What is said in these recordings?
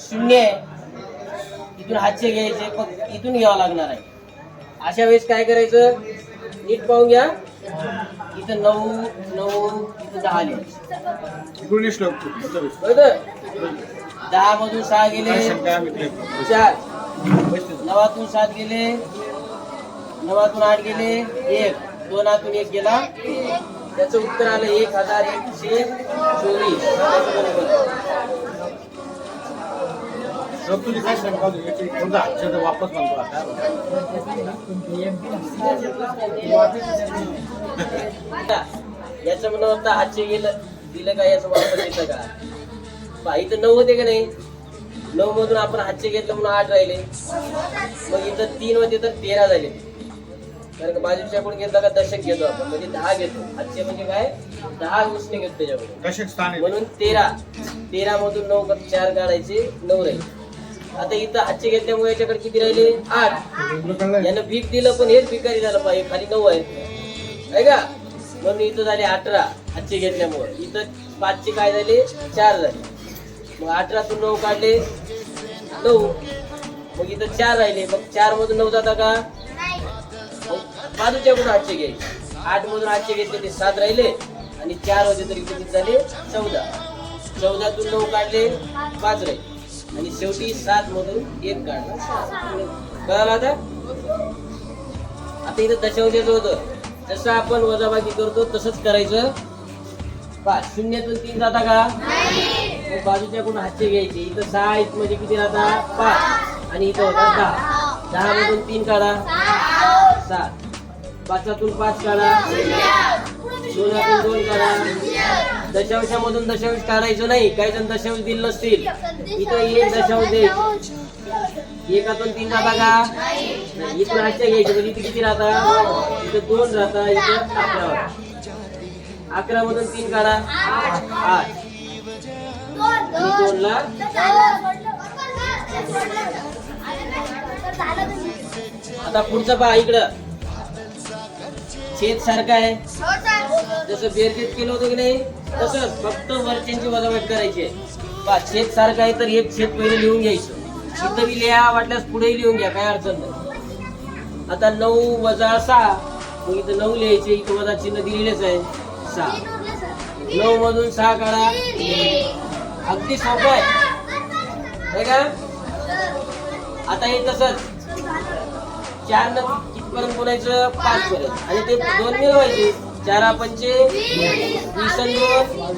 शून्य आहे. इथून हातचे घ्यायचे पण इथून घ्यावं लागणार आहे. अशा वेळेस काय करायचं? नीट पाहून घ्या. इथं नऊ नऊ इथं दहा लिहायचे दहा मधून सहा गेले. चार. नवातून सात गेले. नवातून आठ गेले. एक. दोनातून एक गेला. त्याचं उत्तर आलं एक हजार एकशे चोवीस. तुझी काय शंका होती अक्षर वापस म्हणतो आता. याचं म्हणणं होतं हातचे गेलं दिलं का याचं वापर येतं का? पहा, इथं नऊ होते का नाही? नऊ मधून आपण हातचे घेतलं म्हणून आठ राहिले. मग इथं तीन होते तर तेरा झाले. कारण का बाजूच्याकडून घेतला का दशक घेतो आपण. म्हणजे दहा घेतो. हातचे म्हणजे काय? दहा उसने घेतो त्याच्याकडून कशक स्थान म्हणून तेरा. तेरा मधून नऊ कर- चार काढायचे नऊ राहिले. आता इथं हातचे घेतल्यामुळे याच्याकडे किती राहिले? आठ. यानं भीक दिलं पण हेच भिकारी झालं पाहिजे. खाली नऊ आहे आहे का? म्हणून इथं झाले अठरा हातचे घेतल्यामुळे. इथं पाचचे काय झाले? चार झाले. मग अठरातून नऊ काढले. नऊ. मग इथं चार राहिले. मग चार मधून नऊ जाता का? बाजूच्याकडून हातचे घ्यायचे आठ मधून हातचे घेतले ते सात राहिले आणि चार होते तरी किती झाले? चौदा. चौदातून नऊ काढले पाच राहिले. आणि शेवटी सात मधून एक काढला. कळालं आता? आता इथं दशांशाचं होतं जसं आपण वजाबाकी करतो तसंच करायचं. पाच शून्यातून तीन जाता का? मग बाजूच्या कोण हातचे घ्यायचे? इथं सहा आहेत म्हणजे किती राहता? पाच. आणि इथं होता दहा. दहा मधून तीन काढा. सात पाचातून पाच काढा. दोनातून दोन काढा. दशांशामधून दशांश काढायचं नाही. काही जण दशांश दिल नसतील. इथं एक दशांश द्यायचे एकातून तीन जाता का इथून हातच्या घ्यायचे. म्हणजे इथे किती राहता? इथं दोन राहता. इथं अकरा अकरा मधून तीन काढा. आठ. दोन दोनला आता पुढचं पहा इकडं. छेद सारखं आहे. जसं बेरजेत केलं होतं की नाही तसंच फक्त वरच्यांची वजावट करायची आहे. पहा छेद सारखं आहे तर एक छेद पहिले लिहून घ्यायचं. इथं बी लिहा वाटल्यास पुढे लिहून घ्या काय अडचण नाही. आता नऊ वजा सहा मग इथं नऊ लिहायचे इथं वजा चिन्ह दिलेलेच आहे. सहा. नऊ मधून सहा काढा. अगदी सोपं आहे. है का? आता हे तसंच. चार न कितपर्यंत बोलायचं? पाच पर्यंत आणि ते दोन मिळवायचे. चार पंचे वीस दोन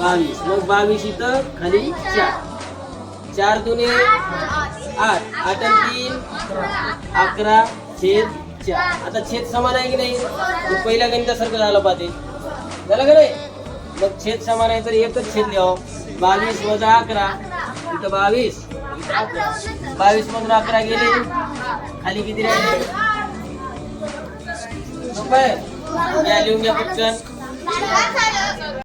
बावीस. मग बावीस इथं खाली चार. चार दुने आठ. आठ आणि तीन अकरा छेद चार. आता छेद समान आहे की नाही? पहिल्या गणितासारखं झालं पाहिजे झालं का नाही? मग छेद समान आहे तर एकच छेद लिहावं. बावीस वजा अकरा. इथं बावीस. बावीस मधून अकरा गेले. खाली किती राहिले? नको लिहून घ्या पटकन